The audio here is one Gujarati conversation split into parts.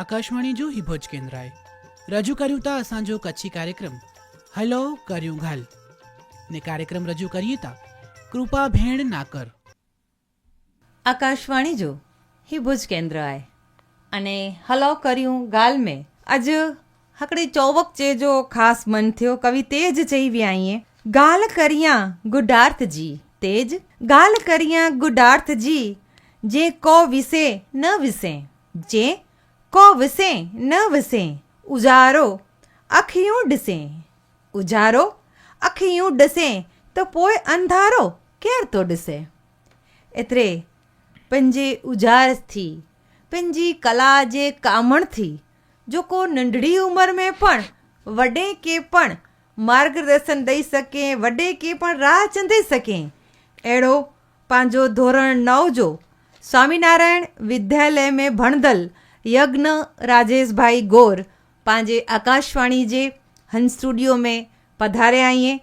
આકાશવાણી જો હિભોજ કેન્દ્રાએ રજૂ કર્યું તા અસાંજો કચ્છી કાર્યક્રમ. હલો કર્યું ઘાલ. ને કાર્યક્રમ રજૂ કરીએ તા. કૃપા ભેણ નાકર આકાશવાણી જો, હી ભુજ કેન્દ્ર આય. અને હલો કર્યું ગાલ મેં. અજ હકડી ચોવક ચે જો ખાસ મન થયો, કવિ તેજ ચઈ વ્યાઈએ. ગાલ કરિયા ગુડાર્થજી, તેજ. ગાલ કરિયા ગુડાર્થજી, જે કો વિસે ન વિસે જે કો વિસે ન વિસે ઉજારો અખિયું ડિસે ઉજારો अखियूं ॾिसे उजारो अखियूं ॾिसे त पोइ अंधारो केरु थो ॾिसे एतिरे पंहिंजे उजाड़ थी पंहिंजी कला जे कामण थी जेको नंढड़ी उमिरि में पण वॾे खे पण मार्गदर्शन ॾेई सघे वॾे खे पण राह चंदे सघे अहिड़ो पंहिंजो धोरण नव जो स्वामीनारायण विद्यालय में भणदल यज्ञ राजेश भाई गौर पंहिंजे आकाशवाणी जे हन स्टूडियो में પધારે આઈએ.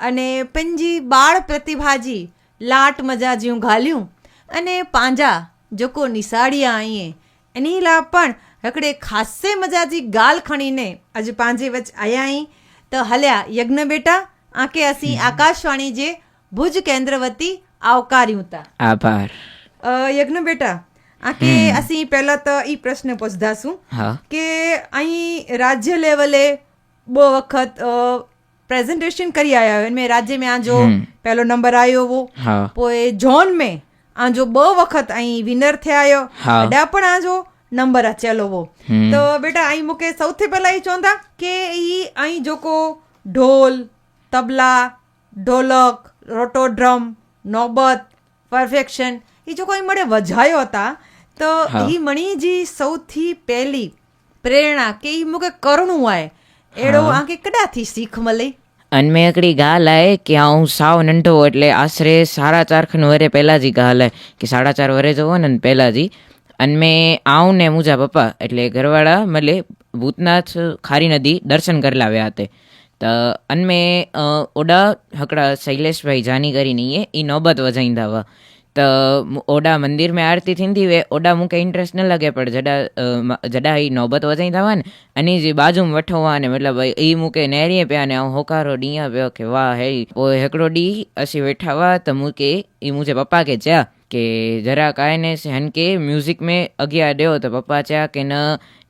અને પંજી બાળ પ્રતિભાજી લાટ મજા જ્યું ઘાલ્યું. અને પાંજા જોકો નિસાળ્યા આઈએ. એની લા પણ રકડે ખાસે મજાજી ગાલ ખણીને આજે પાંજે વચ આયા અહીં તો હલ્યા યજ્ઞ બેટા આંકે અસી આકાશવાણી જે ભુજ કેન્દ્ર વતી આવકાર્યું તા આભાર યજ્ઞ બેટા આંકે અસી પહેલા તો ઈ પ્રશ્ન પૂછધાશું કે અહીં રાજ્ય લેવલે બહુ વખત प्रेजेंटेशन करी आया हुयो इनमें राज्य में आंजो पहलो नंबर आयो हो हाँ। पोए जॉन में आंजो ॿ वक़्तु ऐं विनर थिया आहियो हेॾा पण आंजो नंबर अचियल हो त बेटा ऐं मूंखे सौथी पहिला ई चवंदा की ई ऐं जेको ढोल तबला ढोलक रोटो ड्रम नौबत પરફેક્શન એ જો કોઈ મળે વજાયો હતા તો એ મણીજી સૌથી પહેલી પ્રેરણા કે એ મૂંखे કરણું आहे એડો આંખે કડાથી શીખ મળે. અને મેં એકડી ગા લાય કે હું સાવ નંઠો એટલે આશરે સાડા ચાર ખન વરે પહેલાં જ ગા લાય. કે સાડા ચાર વરે જવો ને પહેલાં જ. અને મેં આવું ને મુજા પપ્પા એટલે ઘરવાળા મળે ભૂતનાથ ખારી નદી દર્શન કરી લાવ્યા હતા તો અને મેં ઓડા હકડા શૈલેષભાઈ જાની કરીને એ નોબત વજાઈ દાવા त ओॾा मंदर में आरती थींदी हुई ओॾा मूंखे इंट्रस्ट न लॻे पर जॾहिं जॾहिं हीअ नौबत वधाई था हुआ न अनी जी बाजू में वठो हुआ न मतिलबु ई मूंखे नहरीअ पिया ने ऐं होकारो ॾींहुं पियो की वाह हे पोइ हिकिड़ो ॾींहुं असीं वेठा हुआ त मूंखे ई मुंहिंजे पप्पा खे चया की जरा काए न हिन खे म्यूज़िक में अॻियां ॾियो त पप्पा चया की न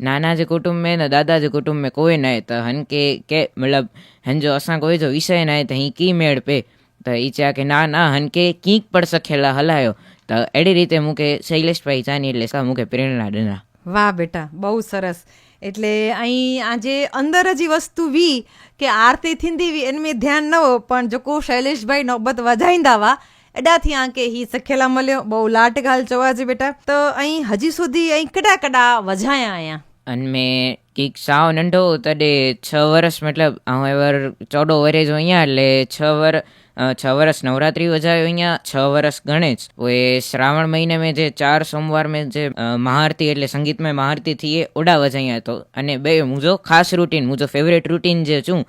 नाना जे कुटुंब में न दादा जे कुटुंब में कोई न आहे त हिन खे के मतिलबु हिन जो असां कोई जो विषय न आहे त हीअ कीअं मेड़ पए त એ ચા કે ના ના હનકે કીક પડશે ખેલા હલાયો. તો એડી રીતે મૂકે શૈલેષભાઈ ચાની એટલે સા મૂકે પ્રેરણા ડના વાહ બેટા બહુ સરસ. એટલે અહીં આજે અંદર જ વસ્તુ વી કે આરતી થીંદી વી એને મેં ધ્યાન ન હો પણ જોકો શૈલેષભાઈ નોબત વજાઈંદા વા એડાથી આંકે હી સખેલા મળ્યો. બહુ લાટ ગાલ જોવા છે બેટા. તો અહીં હજી સુધી અહીં કડા કડા વજાયા અહીંયા અને મેં કંઈક સાવ નંઢો તડે છ વર્ષ મતલબ હું એવર ચોડો વરે જો અહીંયા એટલે છ વર્ષ છ વર્ષ નવરાત્રિ યોજાયો અહીંયા, છ વર્ષ ગણે જ તો એ શ્રાવણ મહિને મેં જે ચાર સોમવાર મેં જે મહારતી એટલે સંગીતમય મહારતી થી એ ઓડાવા જ હતો અને બે, હું ખાસ રૂટીન હું ફેવરેટ રૂટીન જે છું,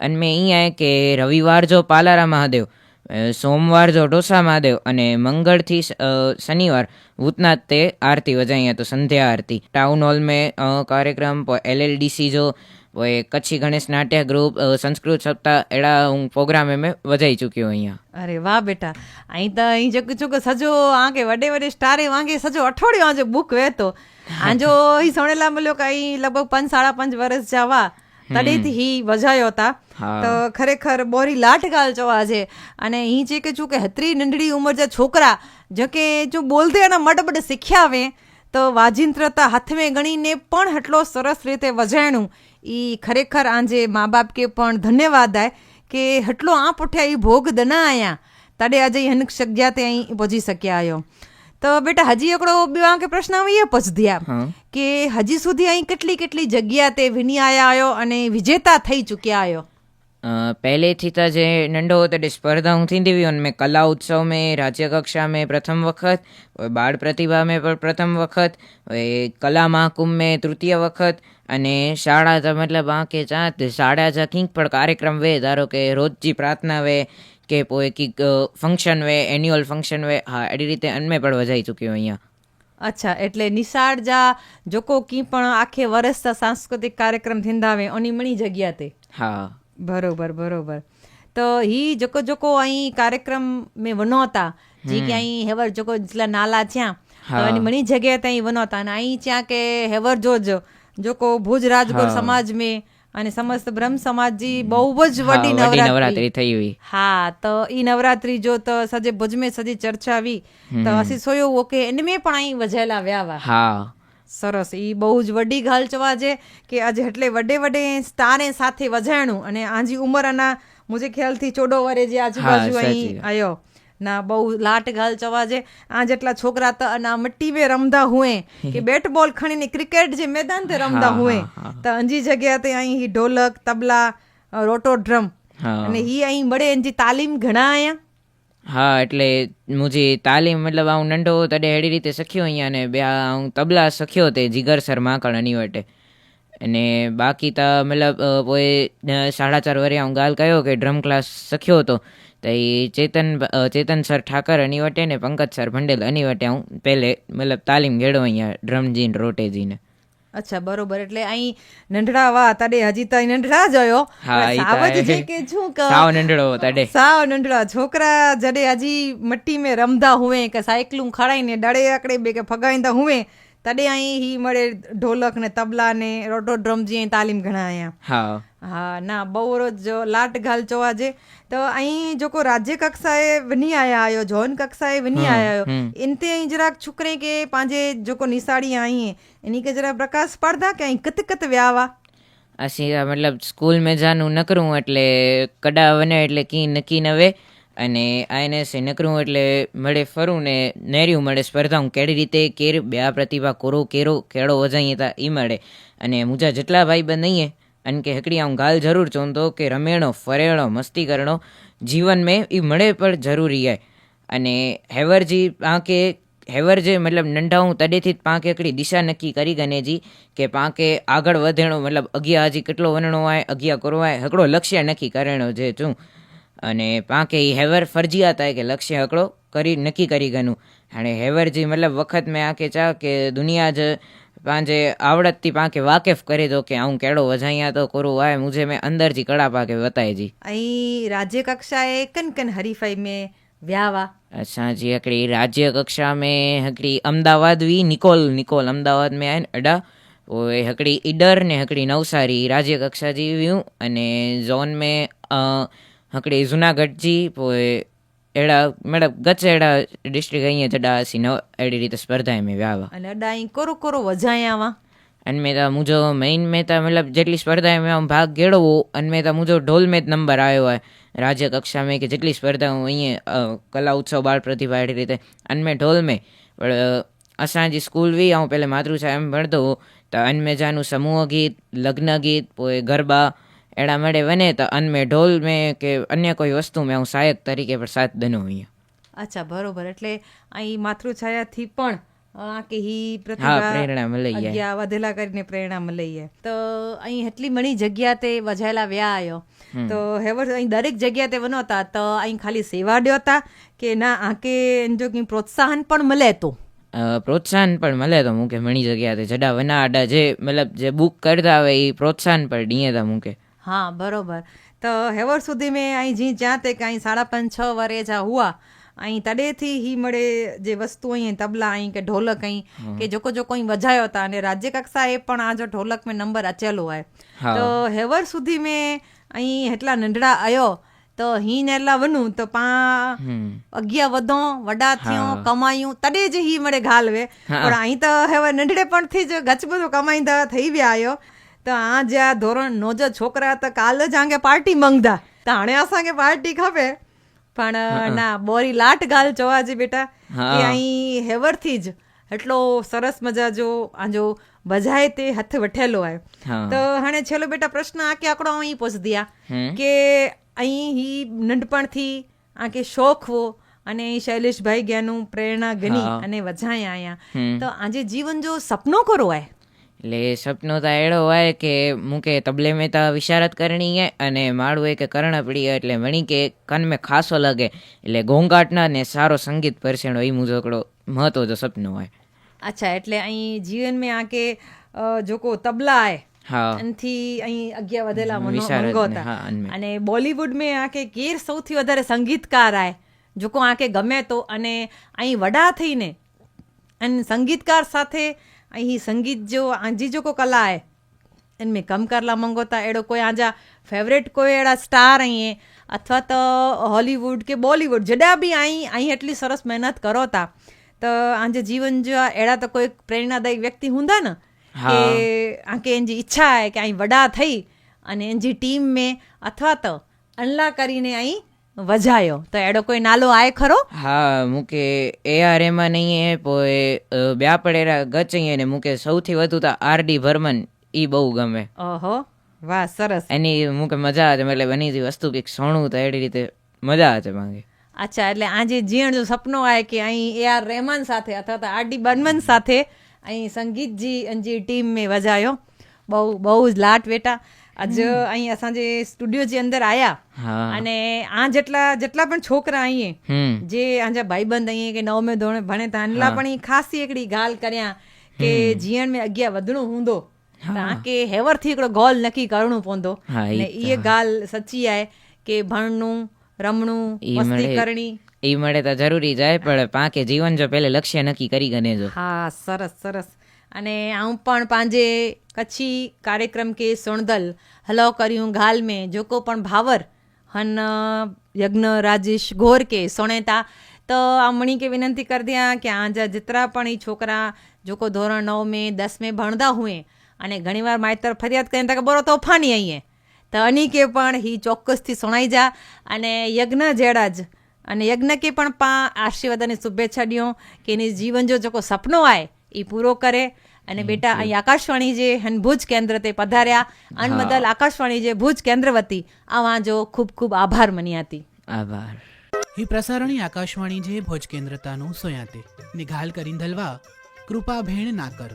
અને મેં અહીંયા કે રવિવાર જો પાલારા મહાદેવ સોમવાર જો ઢોસા મહાદેવ અને મંગળથી શનિવાર ભૂતનાથ તે આરતી વજાઈ તો સંધ્યા આરતી. ટાઉન હોલ મેં કાર્યક્રમ એલએલડીસી જો वो कच्छी गणेश नाट्य ग्रुप संस्कृत सप्ताह अहिड़ा प्रोग्राम में वधाई चुकियो हीअं अरे वाह बेटा ऐं त ही जेको छोको सॼो आंखे वॾे वॾे स्टारे वांगे सॼो अठोड़ियो जो बुक वे थो आंजो ही सोनेला मिलियो काई लॻभॻि पंज साढा पंज वरस जा हुआ તડે થી વજાયો હતા તો ખરેખર બોરી લાટગાલ જોવા છે અને ઈ છે કે જો કે હતરી નંઢડી ઉંમર જા છોકરા જો કે જો બોલતે અને મટબડ શીખ્યા વે તો વાજિંત્રતા હાથમે ગણીને પણ એટલો સરસ રીતે વજાણું એ ખરેખર આજે મા બાપ કે પણ ધન્યવાદ આય કે હટલો આ પોઠ્યા એ ભોગ દના આયા તાડે આજે હનક શક્યા તે અહીં પહોંચી શક્યા આયો. તો બેટા હજી એકડો બીવા કે પ્રશ્ન આવીએ પછદ્યા કે હજી સુધી અહીં કેટલી કેટલી જગ્યા તે વિની આયા આયો અને વિજેતા થઈ ચૂક્યા આયો? પહેलेથી त जे नंढो हो तॾहिं स्पर्धाऊं थींदी हुयूं उनमें कला उत्सव में राज्य कक्षा में प्रथम वक़्तु ॿार प्रतिभा में प्रथम वक़्तु कला महाकुंभ में तृतीय वक़्तु અને શાળાचा મતલब आके जात શાળાचा કિંક પણ કાર્યક્રમ વે ધારો કે રોજજી પ્રાર્થના વે કે પોએ કિક ફંક્શન વે એન્યુઅલ ફંક્શન વે હા એડી રીતે અનમે પણ વજાઈ ચૂક્યો અહીંયા. અચ્છા એટલે નિશાળ જા જોકો કી પણ આખે વરસતા સાંસ્કૃતિક કાર્યક્રમ થિંદાવે ઓની મણી જગ્યા તે. હા. બરોબર બરોબર. તો હી જોકો જોકો અહીં કાર્યક્રમ મેં વનોતા જી કે અહીં હેવર જોકો જેટલા નાલા થયા તો એની મણી જગ્યા ત્યાં વનોતા અને અહીં ત્યાં કે હેવર જોજો जो को भुज राजगोर हाँ। समाज અને સમસ્ત બ્રહ્મ સમાજી બહુ જ વડી નવરાત્રી. થઈ હોય હા તો ઈ નવરાત્રી જો તો સજે ભુજ મેં સજી ચર્ચાવી તો અસી સોયો ઓકે એને મેં પણ અહીં વજેલા વ્યાવા હા. સરસ ઈ બહુ જ વડી ગાલ ચવા છે કે આજે એટલે વડે વડે સ્ટારે સાથે વજાણું અને આજી ઉમર આના મુજે ખ્યાલથી ચોડો વરે જે આજુબાજુ અહીં આયો. ના બહુ લાટ ગાલ ચવાજે આ જેટલા છોકરા તા ના મટ્ટીવે રમતા હુએ. કે બેટ બોલ ખણીને ક્રિકેટ જે મેદાન તે રમતા હુએ. તો અંજી જગ્યા તે અહીં હી ઢોલક તબલા રોટો ડ્રમ અને હી અહીં મળે એની તાલીમ ઘણા આયા. હા એટલે મુજી તાલીમ મતલબ હું નંઢો તડે એડી રીતે શખ્યો અહીંયા ને બે હું તબલા શખ્યો તે જીગર સર માકણ અની વટે અને બાકી તો મતલબ પોએ સાડા ચાર વરે હું ગાલ કયો કે ડ્રમ ક્લાસ શક્યો હતો તો એ ચેતન ચેતન સર ઠાકર અની વટે ને પંકજ સર ભંડેલ અની વટે હું પહેલે મતલબ તાલીમ ગેડો અહીંયા ડ્રમજીને રોટેજીને અચ્છા બરોબર. એટલે અહીં નંઢડા વા તડે હજી તો નંઢડા જયો સાવજ છે કે શું કે સાવ નંઢડો તડે સાવ નંઢડા. છોકરા જડે હજી મટ્ટી મે રમધા હુવે કે સાયકલું ખડાઈને ડળે આકડે બે કે ફગાઈંદા હુવે. તડે અહીં હી મળે ઢોલક ને તબલા ને રોટો ડ્રમજી અહીં તાલીમ ઘણા અહીંયા હા. હા ના બહુ રોજ લાટ ઘાલ જોવા જે. તો અહીં જોકો રાજ્ય કક્ષાએ વની આયા આયો જોન કક્ષાએ વની આયા આયો. ઇનતે અહીં જરાક છોકરે કે પાંજે જોકો નિસાડી આઈ એની કે જરા પ્રકાશ પડતા કે અહીં કત કત વ્યાવા? અસી મતલબ સ્કૂલ મેં જાનું ન કરું એટલે કડા વને એટલે કી નકી નવે અને આઈએનએસ નકરું એટલે મળે ફરું ને નેર્યું મળે સ્પર્ધા. હું કેડી રીતે કેર બે પ્રતિભા કોરો કેરો કેળો વજાઈએ તા એ મળે. અને મુજા જેટલા ભાઈ બંધ અને કે હકડી આમ ગાલ જરૂર ચોંધો કે રમેણો, ફરેણો મસ્તી કરણો જીવન મેં એ મળે પણ જરૂરી હે અને હેવરજી પાંકે હેવરજે મતલબ નંઢા હું તડેથી જ પાંકે હકડી દિશા નક્કી કરી ગનેજી કે પાંકે આગળ વધેણો, મતલબ અગિયા હજી કેટલો વનણો હોય અગિયા કરવાય હકડો લક્ષ્ય નક્કી કરેણો જે છું. અને પાંકે એ હેવર ફરજિયાત આય કે લક્ષ્ય હકડો કરી નક્કી કરી ગયું અને હેવરજી મતલબ વખત મેં આંખે ચા કે દુનિયા જ પાંજે આવડતથી પાંખે વાકેફ કરી દો કે હું કેળો વજાયા તો કરું આય મુજે મેં અંદરથી કળા પાકે બતાયજી અહીં રાજ્ય કક્ષાએ કન કન હરીફાઈ મેં વ્યાવા? અચ્છા જી હકડી રાજ્ય કક્ષા મેં હકડી અમદાવાદ વી નિકોલ નિકોલ અમદાવાદ મેં આવીને અડા. ઓય હકડી ઈડર ને હકડી નવસારી રાજ્ય કક્ષા જીવ્યું અને ઝોન મેં ಹಕಡೆ ಜುನಾಗಢ ಜಿ ಪೋइ अहिड़ा मतिलबु गच अहिड़ा डिस्ट्रिक्ट ईअं जॾहिं असीं न अहिड़ी रीति स्पर्धा में विया हुआ अने अॾा कोरो कोरो वॼाया हुआ अन में त मुंहिंजो मेन में त मतिलबु जेतिरी स्पर्धा में आउं भाग कहिड़ो हुओ अन में त मुंहिंजो ढोल में नंबर आयो आहे राज्य कक्षा में की जेतिरी स्पर्धाऊं ईअं कला उत्सव ॿार प्रतिभा अहिड़ी रीति अन में ढोल में पर असांजी स्कूल हुई ऐं पहिले मातृ साहिब में पढ़ंदो हुओ त अन में जानु समूह गीत लग्न गीत पोइ गरबा એડા મળે બને તો અનમે ઢોલ મેં કે અન્ય કોઈ વસ્તુ મેં હું સહાયક તરીકે પણ સાથ દનો અચ્છા બરોબર. એટલે અહીં માતૃછાયાથી પણ કે હી પ્રેરણા મળી ગયા વધેલા કરીને પ્રેરણા મળી તો અહીં એટલી મણી જગ્યા તે વજાયેલા વ્યા આવ્યો તો હેવર અહીં દરેક જગ્યા તે વનોતા તો અહીં ખાલી સેવા ડ્યોતા કે ના આકે જો કે પ્રોત્સાહન પણ મળે તો? પ્રોત્સાહન પણ મળે તો મૂકે મણી જગ્યા તે જડા વના આડા જે મતલબ જે બુક કરતા હોય એ પ્રોત્સાહન પણ ડીએ તા મૂકે. હા બરોબર. તો હેવર સુધી મેં અહીં જી જ્યાં તે કાંઈ સાડા પાંચ છ વરે જા હુઆ અહીં તડેથી હી મળે જે વસ્તુ અહીં તબલા અહીં કે ઢોલક અહીં કે જોકો જો કોઈ વજાયો હતા અને રાજ્ય કક્ષાએ પણ આ જો ઢોલક મેં નંબર અચેલો હોય. તો હેવર સુધી મેં અહીં એટલા નંઢડા આયો તો હીન એટલા વનું તો પા અગિયા વધો વડા થયો કમાયું તડે જ હી મળે ઘાલવે. પણ અહીં તો હવે નંઢડે પણ થી જ ગચબું કમાઈ થઈ વ્યા આયો. તો આ જે આ ધોરણ નો જ છોકરા તો કાલ જ આંગે પાર્ટી મંગતા તાણે અસાંગે પાર્ટી ખપે. પણ ના બોરી લાટ ગાલ જોવાજી બેટા. કે અહીં હેવરથી જ એટલો સરસ મજા જો આજો બજાય તે હાથ વઠેલો આવ્યો તો હણે છેલ્લો બેટા પ્રશ્ન આ કે આકડો અહીં પૂછ દિયા કે અહીં હી નંડપણથી આ કે શોખ હો અને શૈલેષભાઈ ગયાનું પ્રેરણા ગની અને વજાય આયા. તો આજે જીવન જો સપનો કરો આય? એટલે સપનો તો એડો હોય કે મૂકે તબલે મેં તો વિશારત કરણીએ અને માળું એક કર્ણ પડીએ એટલે મણી કે કન મેં ખાસો લાગે. એટલે ઘોંઘાટના ને સારો સંગીત પરસેણો એ મુજોકડો મહત્વ તો સપનો હોય. અચ્છા એટલે અહીં જીવન મેં આ કે જોકો તબલા આય એનથી અહીં અગિયાર વધેલા મનો અને બોલીવુડ મેં આ કે કેર સૌથી વધારે સંગીતકાર આય. જોકો આ કે ગમે તો અને અહીં વડા થઈને અને સંગીતકાર સાથે ऐं संगीत जो आंजी जेको कला आहे इनमें कमु कर लाइ मंगो था अहिड़ो कोई आंजा फेवरेट कोई अहिड़ा स्टार आहीं अथवा त हॉलीवुड के बॉलीवुड जॾहिं बि आई आई एटली સરસ મહેનત કરો था त आंजे जीवन जा अहिड़ा त कोई પ્રેરણાદાયી વ્યક્તિ हूंदा न કે આંકે એની ઈચ્છા आहे કે અહીં વડા થઈ અને એની ટીમ મેં અથવા તો અનલા કરીને અહીં વજાયો. તો એડો કોઈ નાલો આય ખરો? હા મુકે એ આર એમાં નહીં એ પોએ બ્યા પડેરા ગચઈએ ને મુકે સૌથી વધુ તો આરડી ભરમન ઈ બહુ ગમે. ઓહો વાહ સરસ. એની મુકે મજા આવે એટલે બની જે વસ્તુ કંઈક સોણું તો એડી રીતે મજા આવે માંગે. અચ્છા એટલે આજે જીણ જો સપનો આય કે અહીં એ આર રહેમાન સાથે અથવા તો આરડી બર્મન સાથે અહીં સંગીતજી અંજી ટીમ મેં વજાયો. બહુ બહુ જ લાટ વેટા. આજે અહીં અસાંજે સ્ટુડિયો જે અંદર આયા અને આ જેટલા જેટલા પણ છોકરા અહીં જે આંજા ભાઈબંધ અહીં કે નવમે ધોરણે ભણે તા એનલા પણ અહીં ખાસી એકડી ગાલ કર્યા કે જીવન મેં અગિયા વધણું ઊંધો કે હેવરથી એકડો ગોલ નક્કી કરણું પોંદો ને ઈએ ગાલ સચ્ચી આય કે ભણનું રમણું મસ્તી કરણી. એ મળે તો જરૂરી જાય પણ પાંકે જીવન જો પેલે લક્ષ્ય નક્કી કરી ગને જો. હા સરસ સરસ. અને આવું પણ પાંજે કચ્છી કાર્યક્રમ કે સોણદલ હલો કર્યું ગાલ મેં, જોકો પણ ભાવર, હન, યજ્ઞ રાજેશ ઘોર કે સોણેતા. તો અમણી કે વિનંતી કરી દયા કે આજા જેતરા પણ એ છોકરા જોકો ધોરણ નવમે દસમે ભણતા હુએ. અને ઘણીવાર માયતર ફરિયાદ કરીને તકે બોરો તોફાની આઈએ. તો અની કે પણ હી ચોક્કસથી સુણાઈ જા. અને યજ્ઞ જેડા જ. અને યજ્ઞ કે પણ પા આશીર્વાદ અને શુભેચ્છા ડિયો કે એની જીવન જો જોકો સપનો આય એ પૂરો કરે. અને બેટા અહીં આકાશવાણી જે હન ભુજ કેન્દ્ર તે પધાર્યા. અન આકાશવાણી જે ભુજ કેન્દ્ર વતી આ વાંજો ખૂબ ખૂબ આભાર મન્યાતી આભાર. એ પ્રસારણી આકાશવાણી જે ભોજ કેન્દ્રતાનું સોયાતે. નિઘાલ કરીન ધલવા કૃપા ભેણ ના કર.